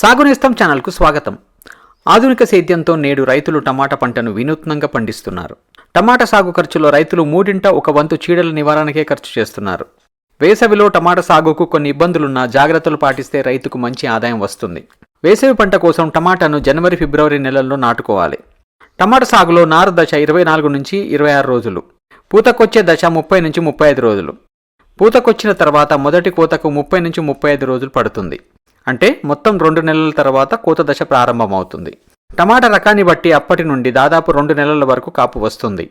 సాగునేస్తం ఛానల్కు స్వాగతం. ఆధునిక సేద్యంతో నేడు రైతులు టమాటా పంటను వినూత్నంగా పండిస్తున్నారు. టమాటా సాగు ఖర్చులో రైతులు మూడింట ఒక వంతు చీడల నివారణకే ఖర్చు చేస్తున్నారు. వేసవిలో టమాటా సాగుకు కొన్ని ఇబ్బందులున్నా జాగ్రత్తలు పాటిస్తే రైతుకు మంచి ఆదాయం వస్తుంది. వేసవి పంట కోసం టమాటాను జనవరి ఫిబ్రవరి నెలల్లో నాటుకోవాలి. టమాటా సాగులో నారు దశ ఇరవై నాలుగు నుంచి ఇరవై ఆరు రోజులు. పూతకొచ్చే దశ ముప్పై నుంచి ముప్పై ఐదు రోజులు. పూతకొచ్చిన తర్వాత మొదటి కోతకు ముప్పై నుంచి ముప్పై ఐదు రోజులు పడుతుంది. అంటే మొత్తం రెండు నెలల తర్వాత కోత దశ ప్రారంభమవుతుంది. టమాటా రకాన్ని బట్టి అప్పటి నుండి దాదాపు రెండు నెలల వరకు కాపు వస్తుంది.